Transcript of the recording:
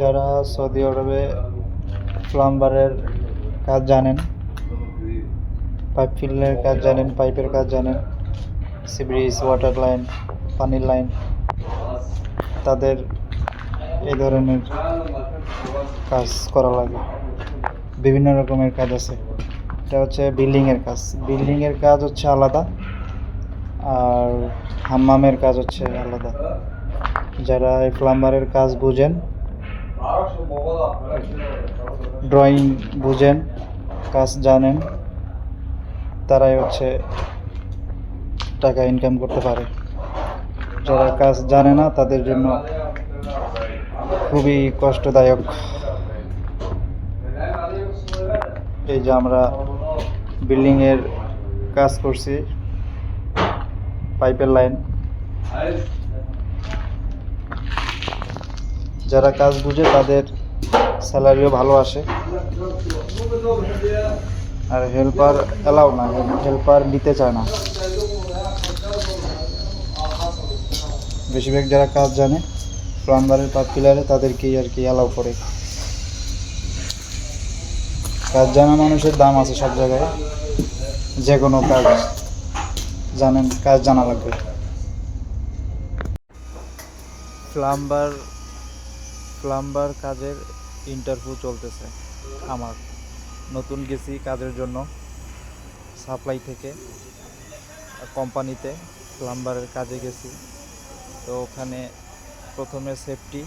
যারা সৌদি আরবে প্লাম্বারের কাজ জানেন পাইপ ফিল্ডের কাজ জানেন, পাইপের কাজ জানেন সিব্রিজ ওয়াটার লাইন, পানির লাইন, তাদের এই ধরনের কাজ করা লাগে। বিভিন্ন রকমের কাজ আছে। এটা হচ্ছে বিল্ডিংয়ের কাজ। বিল্ডিংয়ের কাজ হচ্ছে আলাদা, আর হাম্মামের কাজ হচ্ছে আলাদা। যারা এই প্লাম্বারের কাজ বুঝেন ড্রয়িং বুঝেন, কাজ জানেন, তারাই হচ্ছে টাকা ইনকাম করতে পারে। যারা কাজ জানে না, তাদের জন্য খুবই কষ্টদায়ক। এই যে আমরা বিল্ডিংয়ের কাজ করছি পাইপের লাইন যারা কাজ বুঝে, তাদের স্যালারিও ভালো আসে। আর হেল্পার এলাও না, হেল্পার নিতে চায় না। বেশিরভাগ যারা কাজ জানে, প্লাম্বারের পাত পিলারে তাদেরকেই আর কি অ্যালাউ করে। কাজ জানা মানুষের দাম আছে সব জায়গায়। যে কোনো কাজ জানেন, কাজ জানা লাগবে। প্লাম্বার প্লাম্বার কাজের ইন্টারভিউ চলতেছে আমার। নতুন গেছি কাজের জন্য সাপ্লাই থেকে। কোম্পানিতে প্লাম্বারের কাজে গেছি। তো ওখানে প্রথমে সেফটি